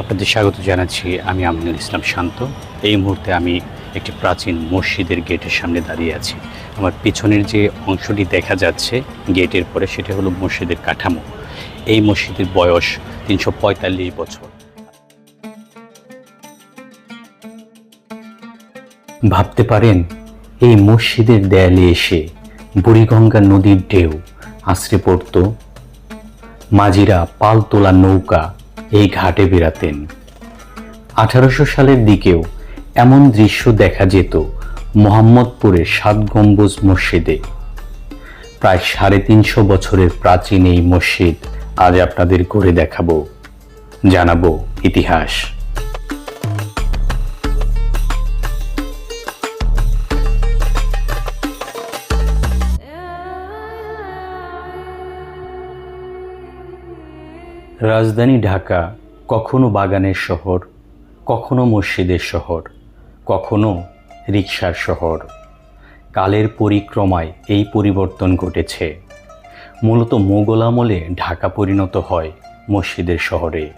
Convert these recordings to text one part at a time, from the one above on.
আপনাদের স্বাগত জানাচ্ছি। আমি আমিনুল ইসলাম শান্ত। এই মুহূর্তে আমি একটি প্রাচীন মসজিদের গেটের সামনে দাঁড়িয়ে আছি। আমার পিছনের যে অংশটি দেখা যাচ্ছে গেটের পরে, সেটা হলো মসজিদের কাঠামো। এই মসজিদের বয়স তিনশো পঁয়তাল্লিশ বছর। ভাবতে পারেন, এই মসজিদের দেয়ালে এসে বুড়িগঙ্গা নদীর ঢেউ আশ্রে পড়ত। মাঝিরা পাল তোলা নৌকা এই ঘাটে বেড়াতেন। আঠারোশো সালের দিকেও এমন দৃশ্য দেখা যেত মোহাম্মদপুরের সাত গম্বুজ মসজিদে। প্রায় সাড়ে তিনশো বছরের প্রাচীন এই মসজিদ আজ আপনাদের করে দেখাবো, জানাব ইতিহাস। রাজধানী ঢাকা কখনো বাগানের শহর, কখনো মসজিদের শহর, কখনো রিক্সার শহর। কালের পরিক্রমায় এই পরিবর্তন ঘটেছে। মূলত মোগল আমলে ঢাকা পরিণত হয় মসজিদের শহরে।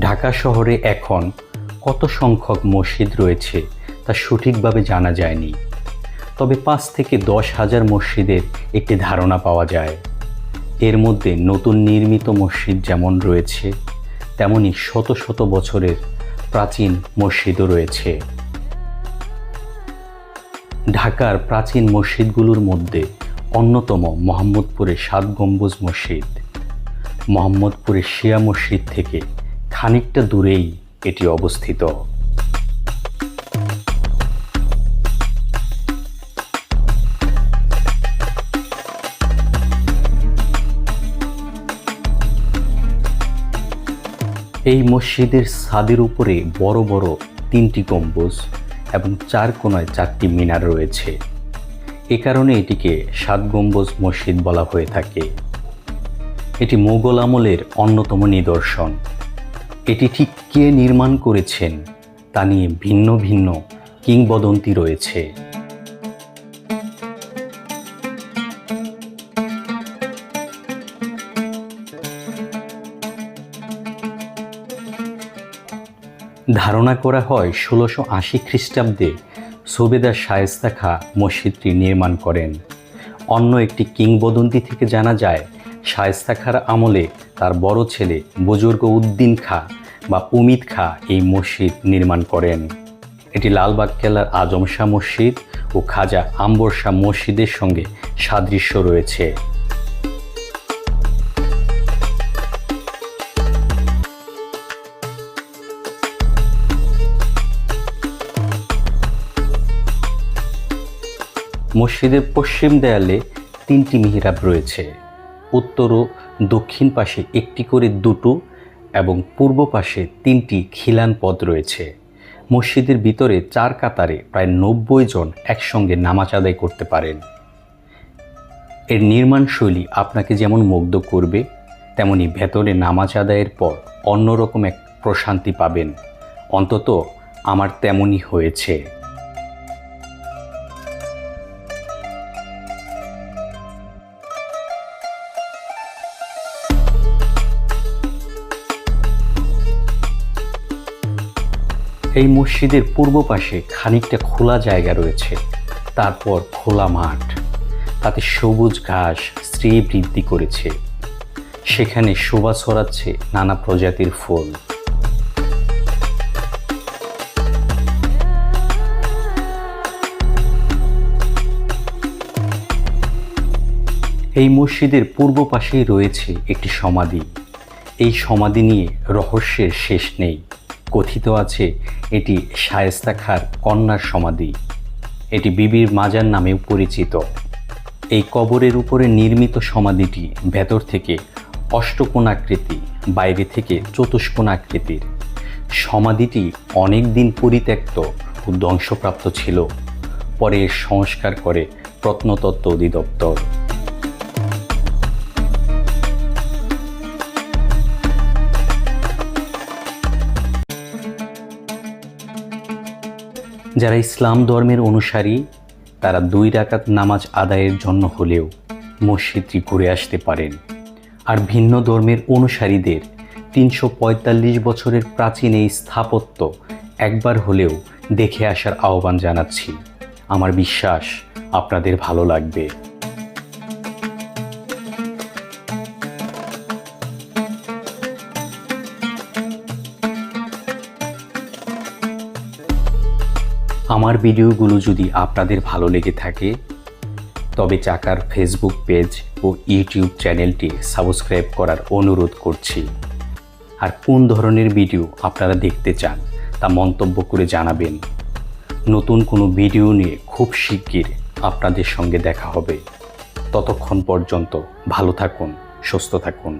ঢাকা শহরে এখন কত সংখ্যক মসজিদ রয়েছে তা সঠিকভাবে জানা যায়নি। তবে পাঁচ থেকে দশ হাজার মসজিদের একটি ধারণা পাওয়া যায়। এর মধ্যে নতুন নির্মিত মসজিদ যেমন রয়েছে, তেমনি শত শত বছরের প্রাচীন মসজিদও রয়েছে। ঢাকার প্রাচীন মসজিদগুলোর মধ্যে অন্যতম মোহাম্মদপুরের সাত গম্বুজ মসজিদ। মোহাম্মদপুরের শিয়া মসজিদ থেকে খানিকটা দূরেই এটি অবস্থিত। এই মসজিদের ছাদের উপরে বড় বড় তিনটি গম্বুজ এবং চার কোনায় চারটি মিনার রয়েছে। এ কারণে এটিকে সাত গম্বুজ মসজিদ বলা হয়ে থাকে। এটি মোগল আমলের অন্যতম নিদর্শন। এটি ঠিক কে নির্মাণ করেছেন তা নিয়ে ভিন্ন ভিন্ন কিংবদন্তি রয়েছে। ধারণা করা হয় ষোলোশো আশি খ্রিস্টাব্দে সুবেদার শায়েস্তা খা মসজিদটি নির্মাণ করেন। অন্য একটি কিংবদন্তি থেকে জানা যায়, শায়েস্তা খার আমলে তার বড় ছেলে বুজুর্গ উদ্দিন খা বা উমিদ খা এই মসজিদ নির্মাণ করেন। এটি লালবাগ কেল্লার আজম শাহ মসজিদ ও খাজা আম্বর শাহ মসজিদের সঙ্গে সাদৃশ্য রয়েছে। মসজিদের পশ্চিম দেয়ালে তিনটি মিহিরাব রয়েছে। উত্তর ও দক্ষিণ পাশে একটি করে দুটো এবং পূর্ব পাশে তিনটি খিলান পদ রয়েছে। মসজিদের ভিতরে চার কাতারে প্রায় নব্বই জন একসঙ্গে নামাজ আদায় করতে পারেন। এর নির্মাণ শৈলী আপনাকে যেমন মুগ্ধ করবে, তেমনি ভেতরে নামাজ আদায়ের পর অন্যরকম এক প্রশান্তি পাবেন। অন্তত আমার তেমনই হয়েছে। এই মসজিদের পূর্ব পাশে খানিকটা খোলা জায়গা রয়েছে। তারপর খোলা মাঠ। তাতে সবুজ ঘাস স্ত্রী বৃদ্ধি করেছে। সেখানে শোভা ছড়াচ্ছে নানা প্রজাতির ফুল। এই মসজিদের পূর্ব পাশেই রয়েছে একটি সমাধি। এই সমাধি নিয়ে রহস্যের শেষ নেই। কথিত আছে, এটি শায়েস্তা খার কন্যার সমাধি। এটি বিবির মাজার নামেও পরিচিত। এই কবরের উপরে নির্মিত সমাধিটি ভেতর থেকে অষ্টকোণাকৃতি, বাইরে থেকে চতুষ্কোণাকৃতির। সমাধিটি অনেক দিন পরিত্যক্ত ও ধ্বংসপ্রাপ্ত ছিল। পরে সংস্কার করে প্রত্নতত্ত্ব অধিদপ্তর। যারা ইসলাম ধর্মের অনুসারী, তারা দুই রাকাত নামাজ আদায়ের জন্য হলেও মসজিদটি ঘুরে আসতে পারেন। আর ভিন্ন ধর্মের অনুসারীদের তিনশো পঁয়তাল্লিশ বছরের প্রাচীন এই স্থাপত্য একবার হলেও দেখে আসার আহ্বান জানাচ্ছি। আমার বিশ্বাস আপনাদের ভালো লাগবে। আমার ভিডিওগুলো যদি আপনাদের ভালো লেগে থাকে, তবে চাকার ফেসবুক পেজ ও ইউটিউব চ্যানেলটি সাবস্ক্রাইব করার অনুরোধ করছি। আর কোন ধরনের ভিডিও আপনারা দেখতে চান তা মন্তব্য করে জানাবেন। নতুন কোনো ভিডিও নিয়ে খুব শিগগির আপনাদের সঙ্গে দেখা হবে। ততক্ষণ পর্যন্ত ভালো থাকুন, সুস্থ থাকুন।